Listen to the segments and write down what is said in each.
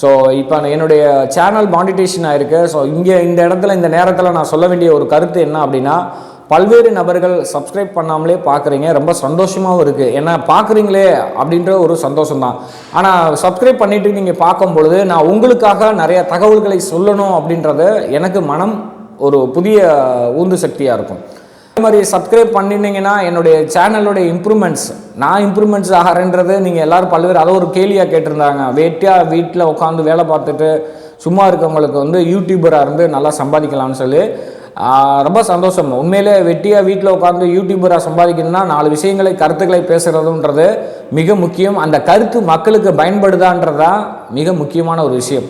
So இப்போ என்னுடைய channel monetisation ஆயிருக்கு. ஸோ இங்கே இந்த இடத்துல இந்த நேரத்தில் நான் சொல்ல வேண்டிய ஒரு கருத்து என்ன அப்படின்னா பல்வேறு நபர்கள் சப்ஸ்கிரைப் பண்ணாமலே பார்க்குறீங்க ரொம்ப சந்தோஷமாகவும் இருக்குது ஏன்னா பார்க்குறீங்களே அப்படின்ற ஒரு சந்தோஷம் தான் ஆனால் சப்ஸ்கிரைப் பண்ணிட்டு நீங்கள் பார்க்கும் பொழுது நான் உங்களுக்காக நிறைய தகவல்களை சொல்லணும் அப்படின்றது எனக்கு மனம் ஒரு புதிய ஊந்து சக்தியாக இருக்கும். அதே மாதிரி சப்ஸ்கிரைப் பண்ணினீங்கன்னா என்னுடைய சேனலோட இம்ப்ரூவ்மெண்ட்ஸ் நான் இம்ப்ரூவ்மெண்ட்ஸ் ஆகிறேன்றது நீங்கள் எல்லாரும் பல்வேறு அதை ஒரு கேள்வியாக கேட்டிருந்தாங்க. வேட்டியாக வீட்டில் உட்காந்து வேலை பார்த்துட்டு சும்மா இருக்கவங்களுக்கு வந்து யூடியூபராக இருந்து நல்லா சம்பாதிக்கலாம்னு சொல்லி ரொம்ப சந்தோஷம். உண்மையிலே வெட்டியாக வீட்டில் உட்காந்து யூடியூபராக சம்பாதிக்கணும்னா நாலு விஷயங்களை கருத்துக்களை பேசுகிறதுன்றது மிக முக்கியம். அந்த கருத்து மக்களுக்கு பயன்படுதான்றதான் மிக முக்கியமான ஒரு விஷயம்.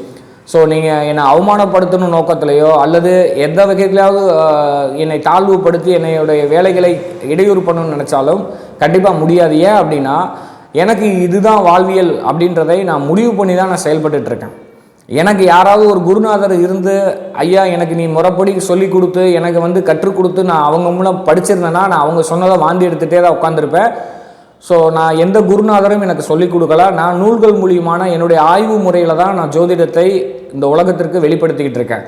ஸோ நீங்கள் என்னை அவமானப்படுத்தணும் நோக்கத்திலேயோ அல்லது எந்த வகையிலாவது என்னை தாழ்வுபடுத்தி என்னையுடைய வேலைகளை இடையூறு பண்ணணும்னு நினச்சாலும் கண்டிப்பாக முடியாது. ஏன் அப்படின்னா எனக்கு இதுதான் வாழ்வியல் அப்படின்றதை நான் முடிவு பண்ணி தான் நான் செயல்பட்டுருக்கேன் எனக்கு யாராவது ஒரு குருநாதர் இருந்து ஐயா எனக்கு நீ முறைப்படி சொல்லி கொடுத்து எனக்கு வந்து கற்றுக் கொடுத்து நான் அவங்க மூலம் படிச்சிருந்தேன்னா நான் அவங்க சொன்னதை வாந்தி எடுத்துகிட்டே தான் உட்காந்துருப்பேன் ஸோ நான் எந்த குருநாதரும் எனக்கு சொல்லிக் கொடுக்கல. நான் நூல்கள் மூலியமான என்னுடைய ஆய்வு முறையில் தான் நான் ஜோதிடத்தை இந்த உலகத்திற்கு வெளிப்படுத்திக்கிட்டு இருக்கேன்.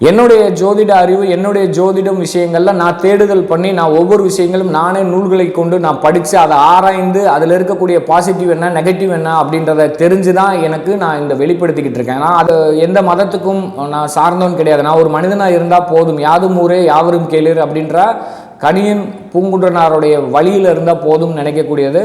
என்னுடைய ஜோதிட அறிவு என்னுடைய ஜோதிடம் விஷயங்களில் நான் தேடுதல் பண்ணி நான் ஒவ்வொரு விஷயங்களும் நானே நூல்களை கொண்டு நான் படித்து அதை ஆராய்ந்து அதில் இருக்கக்கூடிய பாசிட்டிவ் என்ன நெகட்டிவ் என்ன அப்படின்றத தெரிஞ்சு தான் எனக்கு நான் இந்த வெளிப்படுத்திக்கிட்டு இருக்கேன். நான் அது எந்த மதத்துக்கும் நான் சார்ந்தவன் கிடையாது. நான் ஒரு மனிதனாக இருந்தால் போதும். யாதும் ஊரே யாவரும் கேளு அப்படின்ற கணியன் பூங்குன்றனாருடைய வழியில் இருந்தால் போதும் நினைக்கக்கூடியது.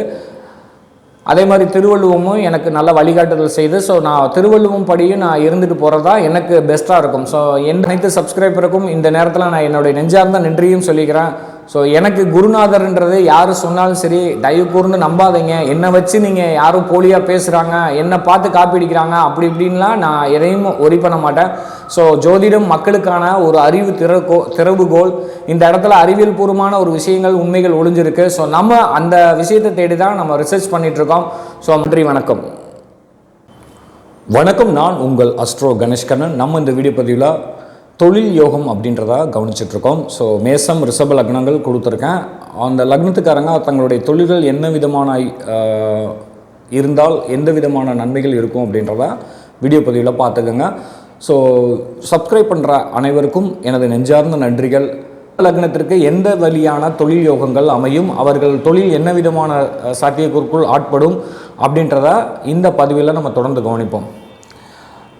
அதே மாதிரி திருவள்ளுவமும் எனக்கு நல்ல வழிகாட்டுதல் செய்து ஸோ நான் திருவள்ளுவம் படியும் நான் இருந்துட்டு போகிறதா எனக்கு பெஸ்ட்டாக இருக்கும். ஸோ என் அனைத்து சப்ஸ்கிரைபருக்கும் இந்த நேரத்தில் நான் என்னுடைய நெஞ்சார்ந்த நன்றியும் சொல்லிக்கிறேன். ஸோ எனக்கு குருநாதர்ன்றது யார் சொன்னாலும் சரி தயவு கூர்ந்து நம்பாதீங்க. என்னை வச்சு நீங்கள் யாரும் போலியாக பேசுகிறாங்க என்னை பார்த்து காப்பி அடிக்கிறாங்க அப்படி இப்படின்லாம் நான் எதையும் ஒரி பண்ண மாட்டேன். ஸோ ஜோதிடம் மக்களுக்கான ஒரு அறிவு திறக்கோ திறவுகோல் இந்த இடத்துல அறிவியல் பூர்வமான ஒரு விஷயங்கள் உண்மைகள் ஒளிஞ்சிருக்கு. ஸோ நம்ம அந்த விஷயத்தை தேடி தான் நம்ம ரிசர்ச் பண்ணிகிட்ருக்கோம் ஸோ நன்றி வணக்கம். வணக்கம் நான் உங்கள் அஸ்ட்ரோ கணேஷ்கண்ணன். நம்ம இந்த வீடியோ பதிவில் தொழில் யோகம் அப்படின்றத கவனிச்சிட்ருக்கோம். ஸோ மேசம் ரிஷப லக்னங்கள் கொடுத்துருக்கேன். அந்த லக்னத்துக்காரங்க தங்களுடைய தொழில்கள் என்ன விதமான இருந்தால் எந்த விதமான நன்மைகள் இருக்கும் அப்படின்றத வீடியோ பதிவில் பார்த்துக்கோங்க. ஸோ சப்ஸ்கிரைப் பண்ணுற அனைவருக்கும் எனது நெஞ்சார்ந்த நன்றிகள். லக்னத்திற்கு எந்த வழியான தொழில் யோகங்கள் அமையும்? அவர்கள் தொழில் என்ன விதமான சாத்தியக்கூறுக்குள் ஆட்படும்? அப்படின்றத இந்த பதிவில் நம்ம தொடர்ந்து கவனிப்போம்.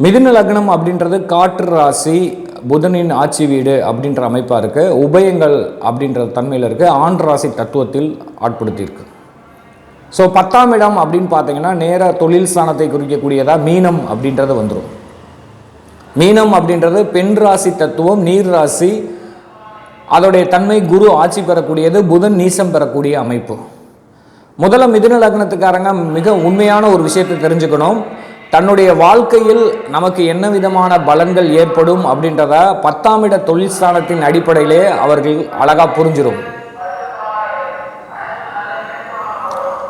மிதுன லக்னம் அப்படின்றது காற்று ராசி புதனின் ஆட்சி வீடு அப்படின்ற அமைப்பாக இருக்குது உபயங்கள் அப்படின்ற தன்மையில் இருக்குது ஆண் ராசி தத்துவத்தில் ஆட்படுத்தியிருக்கு. ஸோ பத்தாம் இடம் அப்படின்னு பார்த்தீங்கன்னா நேராக தொழில் ஸ்தானத்தை குறிக்கக்கூடியதாக மீனம் அப்படின்றது வந்துடும் மீனம் அப்படின்றது பெண் ராசி தத்துவம் நீர் ராசி அதோடைய தன்மை குரு ஆட்சி பெறக்கூடியது புதன் நீசம் பெறக்கூடிய அமைப்பு. முதல்ல மிதுன லக்னத்துக்காரங்க மிக உண்மையான ஒரு விஷயத்தை தெரிஞ்சுக்கணும். தன்னுடைய வாழ்க்கையில் நமக்கு என்ன விதமான பலன்கள் ஏற்படும் அப்படின்றத பத்தாம் இட தொழில் ஸ்தானத்தின் அடிப்படையிலே அவர்கள் அழகாக புரிஞ்சிடும்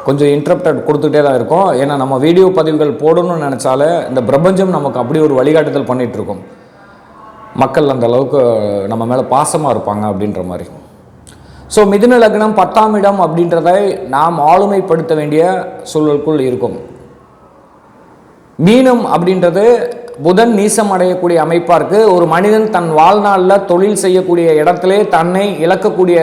கொஞ்சம் இன்டரப்டட் கொடுத்துக்கிட்டே தான் இருக்கும். ஏன்னா நம்ம வீடியோ பதிவுகள் போடணும்னு நினச்சாலே இந்த பிரபஞ்சம் நமக்கு அப்படி ஒரு வழிகாட்டுதல் பண்ணிகிட்ருக்கோம் இருக்கும் மக்கள் அந்த அளவுக்கு நம்ம மேலே பாசமாக இருப்பாங்க அப்படின்ற மாதிரி. ஸோ மிதுன லக்னம் பத்தாம் இடம் அப்படின்றதை நாம் ஆளுமைப்படுத்த வேண்டிய சூழலுக்குள் இருக்கும். மீனம் அப்படின்றது புதன் நீசம் அடையக்கூடிய அமைப்பாக இருக்குது ஒரு மனிதன் தன் வாழ்நாளில் தொழில் செய்யக்கூடிய இடத்திலே தன்னை இழக்கக்கூடிய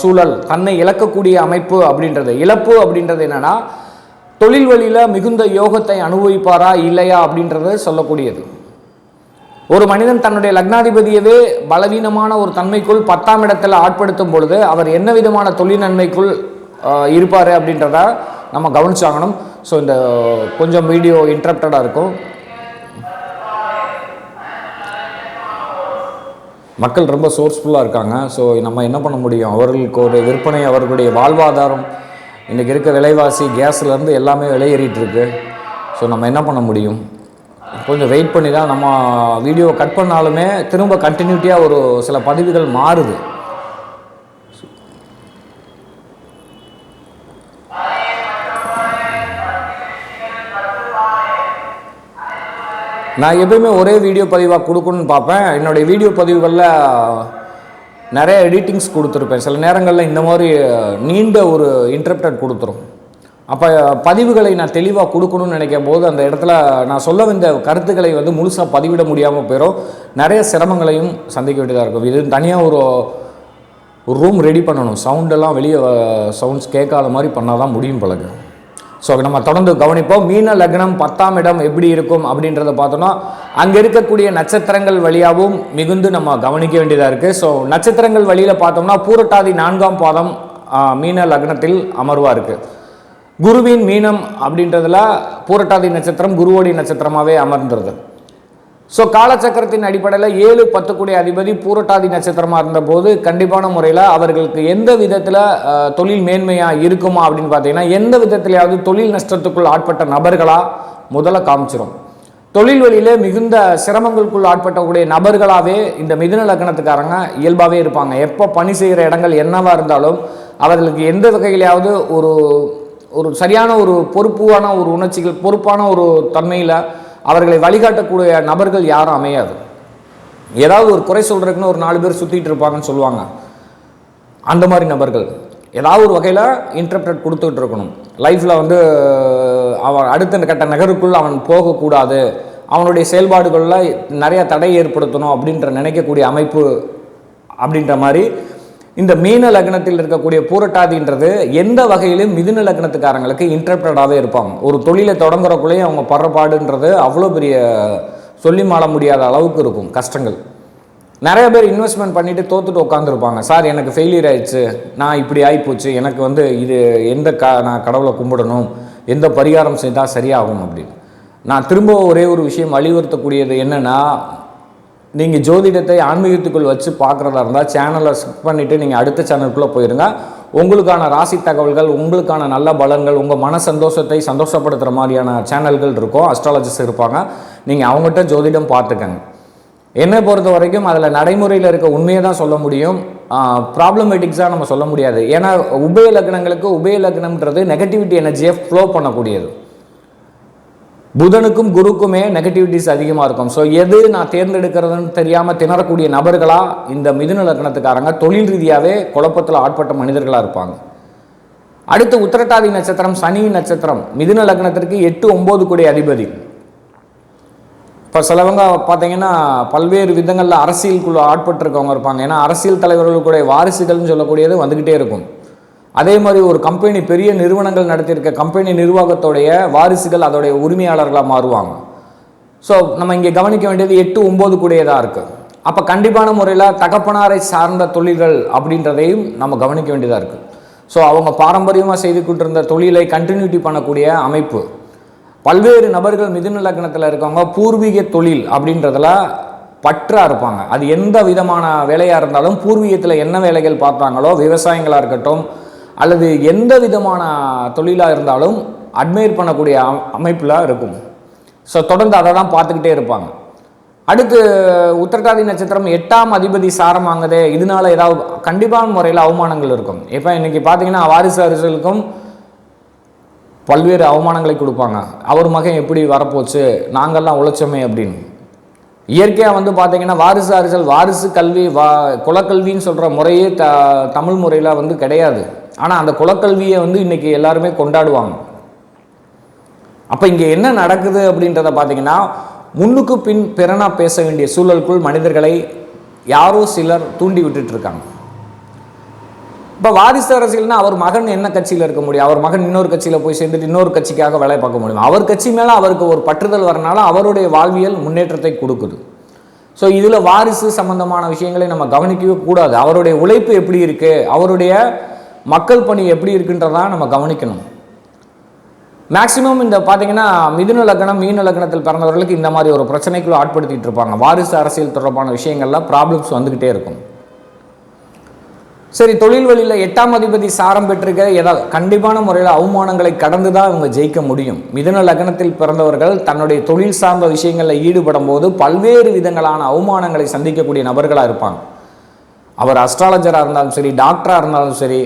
சூழல் தன்னை இழக்கக்கூடிய அமைப்பு அப்படின்றது. இழப்பு அப்படின்றது என்னென்னா தொழில் வழியில் மிகுந்த யோகத்தை அனுபவிப்பாரா இல்லையா அப்படின்றது சொல்லக்கூடியது. ஒரு மனிதன் தன்னுடைய லக்னாதிபதியவே பலவீனமான ஒரு தன்மைக்குள் பத்தாம் இடத்தில் ஆட்படுத்தும் பொழுது அவர் என்ன விதமான தொழில் நன்மைக்குள் இருப்பார் அப்படின்றத நம்ம கவனிச்சாகணும். ஸோ இந்த கொஞ்சம் வீடியோ இன்ட்ரப்டடாக இருக்கும். மக்கள் ரொம்ப சோர்ஸ்ஃபுல்லாக இருக்காங்க. ஸோ நம்ம என்ன பண்ண முடியும்? அவர்களுக்கு ஒரு விற்பனை அவர்களுடைய வாழ்வாதாரம் இன்றைக்கி இருக்க விலைவாசி கேஸ்லேருந்து எல்லாமே விலையேறிட்டு இருக்கு ஸோ நம்ம என்ன பண்ண முடியும்? கொஞ்சம் வெயிட் பண்ணி தான் நம்ம வீடியோ கட் பண்ணாலுமே திரும்ப கண்டினியூட்டியாக ஒரு சில பதிவுகள் மாறுது. நான் எப்பயுமே ஒரே வீடியோ பதிவாக கொடுக்கணும்னு பார்ப்பேன். என்னுடைய வீடியோ பதிவுகளில் நிறைய எடிட்டிங்ஸ் கொடுத்துருப்பேன். சில நேரங்களில் இந்த மாதிரி நீண்ட ஒரு இன்டர்ப்டட் கொடுத்துரும். அப்போ பதிவுகளை நான் தெளிவாக கொடுக்கணும்னு நினைக்கும் போது அந்த இடத்துல நான் சொல்ல வந்த கருத்துக்களை வந்து முழுசாக பதிவிட முடியாமல் போயிடும் நிறைய சிரமங்களையும் சந்திக்க வேண்டியதாக இருக்கும். இது தனியாக ஒரு ஒரு ரூம் ரெடி பண்ணணும். சவுண்டெல்லாம் வெளியே சவுண்ட்ஸ் கேட்காத மாதிரி பண்ணால் தான் முடியும் பழகு ஸோ நம்ம தொடர்ந்து கவனிப்போம். மீன லக்னம் பத்தாம் இடம் எப்படி இருக்கும் அப்படின்றத பார்த்தோன்னா அங்கே இருக்கக்கூடிய நட்சத்திரங்கள் வழியாகவும் மிகுந்து நம்ம கவனிக்க வேண்டியதாக இருக்குது ஸோ நட்சத்திரங்கள் வழியில் பார்த்தோம்னா பூரட்டாதி நான்காம் பாதம் மீன லக்னத்தில் அமர்வாக இருக்குது குருவின் மீனம் அப்படின்றதுல பூரட்டாதி நட்சத்திரம் குருவோடி நட்சத்திரமாகவே அமர்ந்துருது. ஸோ காலச்சக்கரத்தின் அடிப்படையில் ஏழு பத்து அதிபதி பூரட்டாதி நட்சத்திரமாக இருந்தபோது கண்டிப்பான முறையில் அவர்களுக்கு எந்த விதத்தில் தொழில் மேன்மையாக இருக்குமா அப்படின்னு பார்த்தீங்கன்னா எந்த விதத்திலையாவது தொழில் நஷ்டத்துக்குள் ஆட்பட்ட நபர்களாக முதல்ல காமிச்சிரும். தொழில் வழியிலே மிகுந்த சிரமங்களுக்குள் ஆட்பட்டக்கூடிய நபர்களாகவே இந்த மிதுன லக்னத்துக்காரங்க இயல்பாகவே இருப்பாங்க. எப்போ பணி செய்கிற இடங்கள் என்னவாக இருந்தாலும் அவர்களுக்கு எந்த வகையிலையாவது ஒரு ஒரு சரியான ஒரு பொறுப்பான ஒரு உணர்ச்சிகள் பொறுப்பான ஒரு தன்மையில் அவர்களை வழிகாட்டக்கூடிய நபர்கள் யாரும் அமையாது. ஏதாவது ஒரு குறை சொல்கிறதுக்குன்னு ஒரு நாலு பேர் சுற்றிட்டு இருப்பாங்கன்னு சொல்லுவாங்க. அந்த மாதிரி நபர்கள். ஏதாவது ஒரு வகையில் இன்டர்பிரட் கொடுத்துட்டு இருக்கணும். லைஃப்பில் வந்து அவன் அடுத்த கட்ட நகருக்குள் அவன் போகக்கூடாது. அவனுடைய செயல்பாடுகளில் நிறைய தடை ஏற்படுத்தணும் அப்படின்ற நினைக்கக்கூடிய அமைப்பு அப்படின்ற மாதிரி இந்த மீன லக்னத்தில் இருக்கக்கூடிய பூரட்டாதின்றது எந்த வகையிலும் மிதுன லக்னத்துக்காரங்களுக்கு இன்டர்பிரடாகவே இருப்பாங்க. ஒரு தொழிலை தொடங்குறக்குள்ளேயும் அவங்க படுறபாடுன்றது அவ்வளோ பெரிய சொல்லி மாள முடியாத அளவுக்கு இருக்கும் கஷ்டங்கள். நிறைய பேர் இன்வெஸ்ட்மெண்ட் பண்ணிட்டு தோத்துட்டு உட்காந்துருப்பாங்க சார் எனக்கு ஃபெயிலியர் ஆயிடுச்சு. நான் இப்படி ஆகிப்போச்சு எனக்கு வந்து இது எந்த க நான் கடவுளை கும்பிடணும்? எந்த பரிகாரம் செய்தால் சரியாகும்? அப்படின்னு. நான் திரும்ப ஒரே ஒரு விஷயம் வலியுறுத்தக்கூடியது என்னென்னா நீங்கள் ஜோதிடத்தை ஆன்மீகத்துக்குள் வச்சு பார்க்குறதா இருந்தால் சேனலை ஸ்கிப் பண்ணிவிட்டு நீங்கள் அடுத்த சேனலுக்குள்ளே போயிருங்க உங்களுக்கான ராசி தகவல்கள் உங்களுக்கான நல்ல பலன்கள் உங்கள் மன சந்தோஷத்தை சந்தோஷப்படுத்துகிற மாதிரியான சேனல்கள் இருக்கும். அஸ்ட்ராலஜிஸ்ட் இருப்பாங்க. நீங்கள் அவங்ககிட்ட ஜோதிடம் பார்த்துக்கங்க. என்னை பொறுத்த வரைக்கும் அதில் நடைமுறையில் இருக்க உண்மையை தான் சொல்ல முடியும். ப்ராப்ளமேட்டிக்ஸாக நம்ம சொல்ல முடியாது. ஏன்னா உபய லக்னங்களுக்கு உபய லக்னம்ன்றது நெகட்டிவிட்டி எனர்ஜியை ஃப்ளோ பண்ணக்கூடியது. புதனுக்கும் குருக்குமே நெகட்டிவிட்டிஸ் அதிகமாக இருக்கும். ஸோ எது நான் தேர்ந்தெடுக்கிறதுன்னு தெரியாமல் திணறக்கூடிய நபர்களாக இந்த மிதுன லக்னத்துக்காரங்க தொழில் ரீதியாகவே குழப்பத்தில் ஆட்பட்ட மனிதர்களாக இருப்பாங்க. அடுத்து உத்திரட்டாதி நட்சத்திரம் சனி நட்சத்திரம். மிதுன லக்னத்திற்கு எட்டு ஒம்பது கோடி அதிபதி. இப்போ சிலவங்க பார்த்தீங்கன்னா பல்வேறு விதங்களில் அரசியலுக்குள்ள ஆட்பட்டிருக்கவங்க இருப்பாங்க. ஏன்னா அரசியல் தலைவர்களுடைய வாரிசுகள்னு சொல்லக்கூடியது வந்துக்கிட்டே இருக்கும். அதே மாதிரி ஒரு கம்பெனி பெரிய நிறுவனங்கள் நடத்தியிருக்க கம்பெனி நிர்வாகத்தோடைய வாரிசுகள் அதோடைய உரிமையாளர்களாக மாறுவாங்க. ஸோ நம்ம இங்கே கவனிக்க வேண்டியது எட்டு ஒம்பது கூடியதாக இருக்குது அப்போ கண்டிப்பான முறையில் தகப்பனாரை சார்ந்த தொழில்கள் அப்படின்றதையும் நம்ம கவனிக்க வேண்டியதாக இருக்குது ஸோ அவங்க பாரம்பரியமாக செய்து கொண்டிருந்த தொழிலை கண்டினியூட்டி பண்ணக்கூடிய அமைப்பு. பல்வேறு நபர்கள் மிதுன லக்னத்தில் இருக்கவங்க பூர்வீக தொழில் அப்படின்றதில் பற்றாக இருப்பாங்க. அது எந்த விதமான வேலையாக இருந்தாலும் பூர்வீகத்தில் என்ன வேலைகள் பார்த்தாங்களோ விவசாயங்களாக இருக்கட்டும் அல்லது எந்த விதமான தொழிலாக இருந்தாலும் அட்மையர் பண்ணக்கூடிய அமைப்பில் இருக்கும். ஸோ தொடர்ந்து அதை தான் பார்த்துக்கிட்டே இருப்பாங்க. அடுத்து உத்தரகாதி நட்சத்திரம் எட்டாம் அதிபதி சாரம் வாங்குதே இதனால ஏதாவது கண்டிப்பான முறையில் அவமானங்கள் இருக்கும். இப்போ இன்னைக்கு பார்த்தீங்கன்னா வாரிசு அரசுகளுக்கும் பல்வேறு அவமானங்களை கொடுப்பாங்க. அவர் மகன் எப்படி வரப்போச்சு? நாங்கள்லாம் உழைச்சோமே அப்படின்னு. இயற்கையாக வந்து பார்த்தீங்கன்னா வாரிசு அரசல் வாரிசு கல்வி வா குலக்கல்வின்னு சொல்கிற முறையே த தமிழ் முறையில் வந்து கிடையாது. ஆனால் அந்த குலக்கல்வியை வந்து இன்றைக்கி எல்லாருமே கொண்டாடுவாங்க. அப்போ இங்கே என்ன நடக்குது அப்படின்றத பார்த்தீங்கன்னா முன்னுக்கு பின் பிறனா பேச வேண்டிய சூழலுக்குள் மனிதர்களை யாரோ சிலர் தூண்டி விட்டுட்ருக்காங்க இப்போ வாரிசு அரசியல்னால் அவர் மகன் என்ன கட்சியில் இருக்க முடியும்? அவர் மகன் இன்னொரு கட்சியில் போய் சேர்ந்துட்டு இன்னொரு கட்சிக்காக வேலை பார்க்க முடியும்? அவர் கட்சி மேலே அவருக்கு ஒரு பற்றுதல் வரனால அவருடைய வாழ்வியல் முன்னேற்றத்தை கொடுக்குது. ஸோ இதில் வாரிசு சம்பந்தமான விஷயங்களை நம்ம கவனிக்கவே கூடாது. அவருடைய உழைப்பு எப்படி இருக்குது அவருடைய மக்கள் பணி எப்படி இருக்குன்றதா நம்ம கவனிக்கணும். மேக்சிமம் இந்த பார்த்தீங்கன்னா மிதுன லக்னம் மீன லக்னத்தில் பிறந்தவர்களுக்கு இந்த மாதிரி ஒரு பிரச்சனைக்குள்ள ஆட்படுத்திட்டு இருப்பாங்க. வாரிசு அரசியல் தொடர்பான விஷயங்கள்லாம் ப்ராப்ளம்ஸ் வந்துக்கிட்டே இருக்கும். சரி தொழில் வழியில் எட்டாம் அதிபதி சாரம் பெற்றிருக்க ஏதாவது கண்டிப்பான முறையில் அவமானங்களை கடந்து தான் இவங்க ஜெயிக்க முடியும். மிதுன லக்னத்தில் பிறந்தவர்கள் தன்னுடைய தொழில் சார்ந்த விஷயங்களில் ஈடுபடும் போது பல்வேறு விதங்களான அவமானங்களை சந்திக்கக்கூடிய நபர்களாக இருப்பாங்க. அவர் அஸ்ட்ராலஜராக இருந்தாலும் சரி டாக்டராக இருந்தாலும் சரி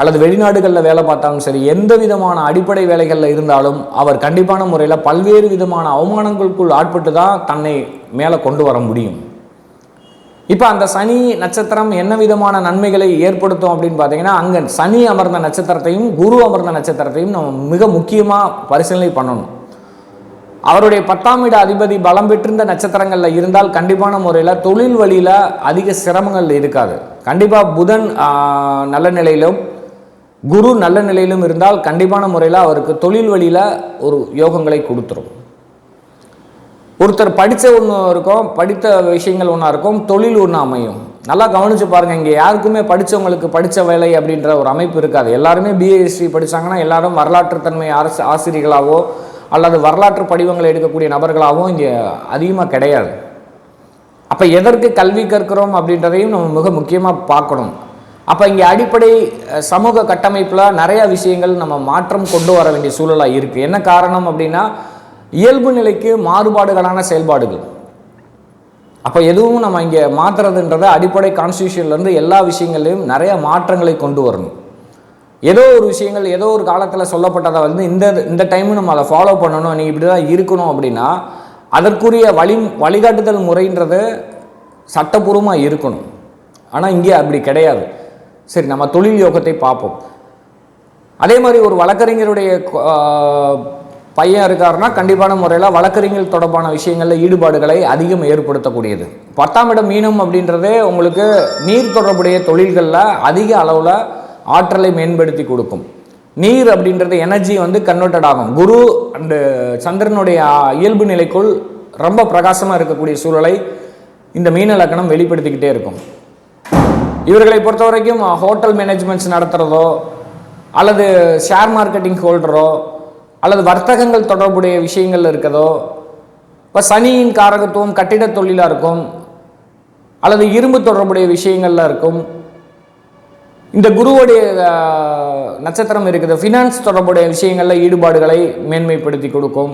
அல்லது வெளிநாடுகளில் வேலை பார்த்தாலும் சரி எந்த விதமான அடிப்படை வேலைகளில் இருந்தாலும் அவர் கண்டிப்பான முறையில் பல்வேறு விதமான அவமானங்களுக்குள் ஆட்பட்டு தான் தன்னை மேலே கொண்டு வர முடியும். இப்போ அந்த சனி நட்சத்திரம் என்ன விதமான நன்மைகளை ஏற்படுத்தும் அப்படின்னு பார்த்தீங்கன்னா அங்கே சனி அமர்ந்த நட்சத்திரத்தையும் குரு அமர்ந்த நட்சத்திரத்தையும் நம்ம மிக முக்கியமாக பரிசீலனை பண்ணணும். அவருடைய பத்தாம் இட அதிபதி பலம் பெற்றிருந்த நட்சத்திரங்களில் இருந்தால் கண்டிப்பான முறையில் தொழில் வழியில் அதிக சிரமங்கள் இருக்காது. கண்டிப்பாக புதன் நல்ல நிலையிலும் குரு நல்ல நிலையிலும் இருந்தால் கண்டிப்பான முறையில் அவருக்கு தொழில் வழியில் ஒரு யோகங்களை கொடுத்துரும். ஒருத்தர் படித்த ஒன்று இருக்கும் படித்த விஷயங்கள் ஒன்றா இருக்கும் தொழில் ஒன்று அமையும். நல்லா கவனித்து பாருங்கள் இங்கே யாருக்குமே படித்தவங்களுக்கு படித்த வேலை அப்படின்ற ஒரு அமைப்பு இருக்காது. எல்லாருமே பிஎஸ்சி படிச்சாங்கன்னா எல்லாரும் வரலாற்றுத்தன்மை அரசு ஆசிரியர்களாகவோ அல்லது வரலாற்று படிவங்களை எடுக்கக்கூடிய நபர்களாகவோ இங்கே அதிகமாக கிடையாது. அப்போ எதற்கு கல்வி கற்கிறோம் அப்படின்றதையும் நம்ம மிக முக்கியமாக பார்க்கணும். அப்போ இங்கே அடிப்படை சமூக கட்டமைப்பில் நிறையா விஷயங்கள் நம்ம மாற்றம் கொண்டு வர வேண்டிய சூழலாக இருக்குது என்ன காரணம் அப்படின்னா இயல்பு நிலைக்கு மாறுபாடுகளான செயல்பாடுகள். அப்போ எதுவும் நம்ம இங்கே மாற்றுறதுன்றத அடிப்படை கான்ஸ்டியூஷன்லேருந்து எல்லா விஷயங்களையும் நிறைய மாற்றங்களை கொண்டு வரணும். ஏதோ ஒரு விஷயங்கள் ஏதோ ஒரு காலத்தில் சொல்லப்பட்டதை வந்து இந்த இந்த டைமு நம்ம அதை ஃபாலோ பண்ணணும். நீ இப்படி தான் இருக்கணும் அப்படின்னா அதற்குரிய வழி வழிகாட்டுதல் முறைன்றது சட்டப்பூர்வமாக இருக்கணும். ஆனால் இங்கே அப்படி கிடையாது. சரி நம்ம தொழில் யோகத்தை பார்ப்போம். அதே மாதிரி ஒரு வழக்கறிஞருடைய பையன் இருக்காருன்னா கண்டிப்பான முறையில் வழக்கறிஞர் தொடர்பான விஷயங்களில் ஈடுபாடுகளை அதிகம் ஏற்படுத்தக்கூடியது. பத்தாம் இடம் மீனம் அப்படின்றதே உங்களுக்கு நீர் தொடர்புடைய தொழில்களில் அதிக அளவில் ஆற்றலை மேம்படுத்தி கொடுக்கும். நீர் அப்படின்றது எனர்ஜி வந்து கன்வெர்டட் ஆகும். குரு அண்டு சந்திரனுடைய இயல்பு நிலைக்குள் ரொம்ப பிரகாசமாக இருக்கக்கூடிய சூழலை இந்த மீன லக்கணம் வெளிப்படுத்திக்கிட்டே இருக்கும். இவர்களை பொறுத்த வரைக்கும் ஹோட்டல் மேனேஜ்மெண்ட்ஸ் நடத்துகிறதோ அல்லது ஷேர் மார்க்கெட்டிங் ஹோல்டரோ அல்லது வர்த்தகங்கள் தொடர்புடைய விஷயங்கள் இருக்கதோ இப்போ சனியின் காரகத்துவம் கட்டிடத் தொழிலாக இருக்கும் அல்லது இரும்பு தொடர்புடைய விஷயங்கள்ல இருக்கும் இந்த குருவுடைய நட்சத்திரம் இருக்குது ஃபினான்ஸ் தொடர்புடைய விஷயங்களில் ஈடுபாடுகளை மேன்மைப்படுத்தி கொடுக்கும்.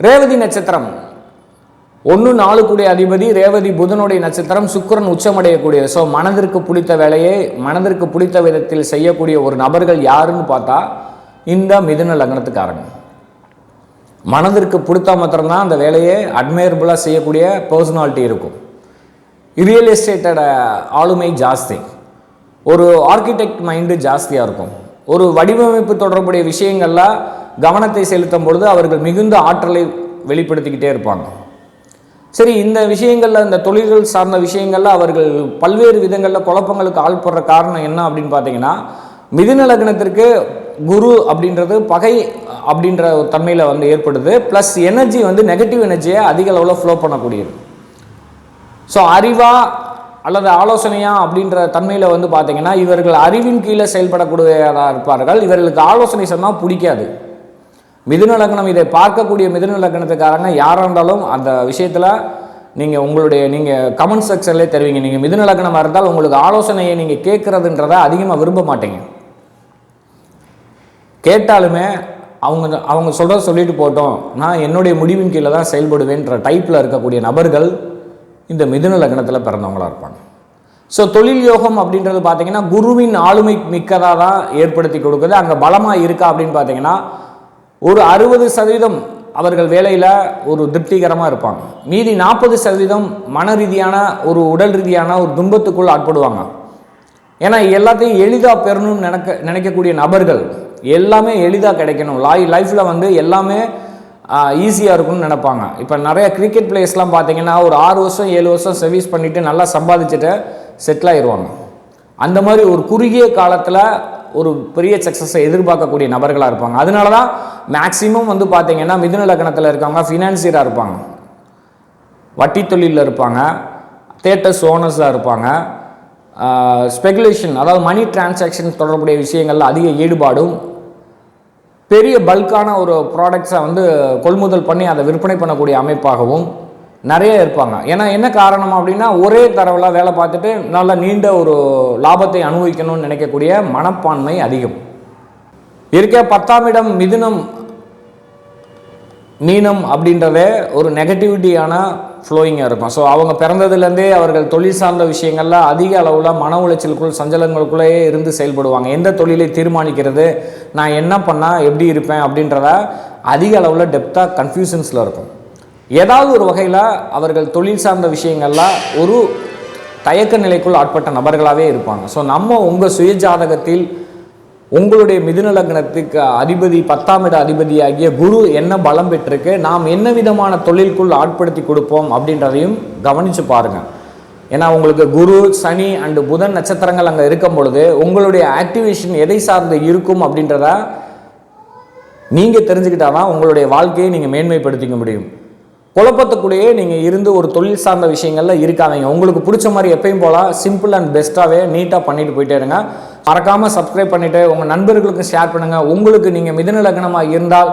ரேவதி நட்சத்திரம் ஒன்று நாளுக்குடைய அதிபதி ரேவதி புதனுடைய நட்சத்திரம் சுக்கிரன் உச்சமடையக்கூடியது. ஸோ மனதிற்கு பிடித்த வேலையை மனதிற்கு பிடித்த விதத்தில் செய்யக்கூடிய ஒரு நபர்கள் யாருன்னு பார்த்தா இந்த மிதுன லக்னத்துக்காரங்க. மனதிற்கு பிடித்தா மாத்திரம்தான் அந்த வேலையை அட்மையரபுளாக செய்யக்கூடிய பர்சனாலிட்டி இருக்கும். ரியல் எஸ்டேட்டோட ஆளுமை ஜாஸ்தி. ஒரு ஆர்கிடெக்ட் மைண்டு ஜாஸ்தியாக இருக்கும். ஒரு வடிவமைப்பு தொடர்புடைய விஷயங்களில் கவனத்தை செலுத்தும் பொழுது அவர்கள் மிகுந்த ஆற்றலை வெளிப்படுத்திக்கிட்டே இருப்பாங்க. சரி இந்த விஷயங்களில் இந்த தொழில்கள் சார்ந்த விஷயங்களில் அவர்கள் பல்வேறு விதங்களில் குழப்பங்களுக்கு ஆள்படுற காரணம் என்ன அப்படின்னு பார்த்தீங்கன்னா மிதுன லக்னத்திற்கு குரு அப்படின்றது பகை அப்படின்ற தன்மையில் வந்து ஏற்படுது. ப்ளஸ் எனர்ஜி வந்து நெகட்டிவ் எனர்ஜியை அதிக அளவில் ஃப்ளோ பண்ணக்கூடியது. ஸோ அறிவா அல்லது ஆலோசனையா அப்படின்ற தன்மையில் வந்து பார்த்தீங்கன்னா இவர்கள் அறிவின் கீழே செயல்படக்கூடியதாக இருப்பார்கள். இவர்களுக்கு ஆலோசனை சொன்னால் பிடிக்காது. மிதுன லக்னம் இதை பார்க்கக்கூடிய மிதுன லக்னத்துக்காரங்க யாராக இருந்தாலும் அந்த விஷயத்தில் நீங்கள் உங்களுடைய நீங்கள் கமெண்ட் செக்ஷன்லேயே தருவீங்க. நீங்கள் மிதுன லக்னமாக இருந்தால் உங்களுக்கு ஆலோசனையை நீங்கள் கேட்குறதுன்றதை அதிகமாக விரும்ப மாட்டீங்க. கேட்டாலுமே அவங்க அவங்க சொல்கிறத சொல்லிட்டு போட்டோம். நான் என்னுடைய முடிவின் கீழே தான் செயல்படுவேன்ற டைப்பில் இருக்கக்கூடிய நபர்கள் இந்த மிதுன லக்னத்தில் பிறந்தவங்களா இருப்பாங்க. ஸோ தொழில் யோகம் அப்படின்றது பார்த்தீங்கன்னா குருவின் ஆளுமை மிக்கதாக தான் ஏற்படுத்தி கொடுக்குது. அங்கே பலமாக இருக்கா அப்படின்னு பார்த்தீங்கன்னா ஒரு அறுபது சதவீதம் அவர்கள் வேலையில் ஒரு திருப்திகரமாக இருப்பாங்க. மீதி நாற்பது சதவீதம் மன ரீதியான ஒரு உடல் ரீதியான ஒரு துன்பத்துக்குள் ஆட்படுவாங்க. ஏன்னா எல்லாத்தையும் எளிதாக பெறணும்னு நினைக்க நினைக்கக்கூடிய நபர்கள் எல்லாமே எளிதாக கிடைக்கணும். லாய் லைஃப்பில் வந்து எல்லாமே ஈஸியாக இருக்கும்னு நினைப்பாங்க. இப்போ நிறைய கிரிக்கெட் பிளேயர்ஸ்லாம் பார்த்தீங்கன்னா ஒரு ஆறு வருஷம் ஏழு வருஷம் சர்வீஸ் பண்ணிவிட்டு நல்லா சம்பாதிச்சுட்டு செட்டில் ஆயிடுவாங்க அந்த மாதிரி ஒரு குறுகிய காலத்தில் ஒரு பெரிய சக்ஸஸை எதிர்பார்க்கக்கூடிய நபர்களாக இருப்பாங்க. அதனால தான் மேக்ஸிமம் வந்து பார்த்தீங்கன்னா மிதுன லக்கணத்தில் இருக்கவங்க ஃபினான்சியராக இருப்பாங்க. வட்டி தொழிலில் இருப்பாங்க. தேட்டர்ஸ் ஓனர்ஸாக இருப்பாங்க. ஸ்பெகுலேஷன் அதாவது மணி டிரான்சாக்ஷன் தொடர்புடைய விஷயங்களில் அதிக ஈடுபாடும் பெரிய பல்கான ஒரு ப்ராடக்ட்ஸை வந்து கொள்முதல் பண்ணி அதை விற்பனை பண்ணக்கூடிய அமைப்பாகவும் நிறைய இருப்பாங்க. ஏன்னா என்ன காரணம் அப்படின்னா ஒரே தரவில் வேலை பார்த்துட்டு நல்ல நீண்ட ஒரு லாபத்தை அனுபவிக்கணும்னு நினைக்கக்கூடிய மனப்பான்மை அதிகம். இருக்க பத்தாம் இடம் மிதுனம் மீனம் அப்படின்றதே ஒரு நெகட்டிவிட்டியான ஃப்ளோயிங்காக இருக்கும். ஸோ அவங்க பிறந்ததுலேருந்தே அவர்கள் தொழில் சார்ந்த விஷயங்களில் அதிக அளவில் மன உளைச்சலுக்குள் சஞ்சலங்களுக்குள்ளேயே இருந்து செயல்படுவாங்க. எந்த தொழிலை தீர்மானிக்கிறது நான் என்ன பண்ணால் எப்படி இருப்பேன் அப்படின்றத அதிக அளவில் டெப்த்தாக கன்ஃபியூஷன்ஸில் இருக்கும். ஏதாவது ஒரு வகையில் அவர்கள் தொழில் சார்ந்த விஷயங்கள்லாம் ஒரு தயக்க நிலைக்குள் ஆட்பட்ட நபர்களாகவே இருப்பாங்க. ஸோ நம்ம உங்கள் சுய ஜாதகத்தில் உங்களுடைய மிதுன லக்னத்துக்கு அதிபதி பத்தாம் இட அதிபதியாகிய குரு என்ன பலம் பெற்றிருக்கு நாம் என்ன விதமான தொழிலுக்குள் ஆட்படுத்தி கொடுப்போம் அப்படின்றதையும் கவனித்து பாருங்கள் ஏன்னா உங்களுக்கு குரு சனி அண்டு புதன் நட்சத்திரங்கள் அங்கே இருக்கும் பொழுது உங்களுடைய ஆக்டிவேஷன் எதை சார்ந்து இருக்கும் அப்படின்றத நீங்கள் தெரிஞ்சுக்கிட்டால் தான் உங்களுடைய வாழ்க்கையை நீங்கள் மேன்மைப்படுத்திக்க முடியும். குழப்பத்துக்குள்ளேயே நீங்கள் இருந்து ஒரு தொழில் சார்ந்த விஷயங்களில் இருக்காதீங்க. உங்களுக்கு பிடிச்ச மாதிரி எப்பயும் போல சிம்பிள் அண்ட் பெஸ்ட்டாகவே நீட்டாக பண்ணிட்டு போயிட்டே இருங்க. மறக்காமல் சப்ஸ்கிரைப் பண்ணிவிட்டு உங்கள் நண்பர்களுக்கு ஷேர் பண்ணுங்கள் உங்களுக்கு நீங்கள் மிதுன லக்னமாக இருந்தால்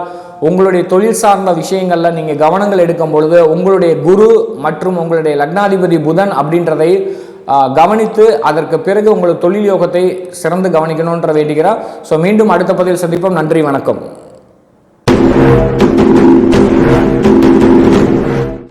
உங்களுடைய தொழில் சார்ந்த விஷயங்களில் நீங்கள் கவனங்கள் எடுக்கும் பொழுது உங்களுடைய குரு மற்றும் உங்களுடைய லக்னாதிபதி புதன் அப்படின்றதை கவனித்து அதற்கு பிறகு உங்கள் தொழில் யோகத்தை சிறந்து கவனிக்கணுன்ற வேண்டுகிறார் ஸோ மீண்டும் அடுத்த பதிவில் சந்திப்போம். நன்றி வணக்கம்.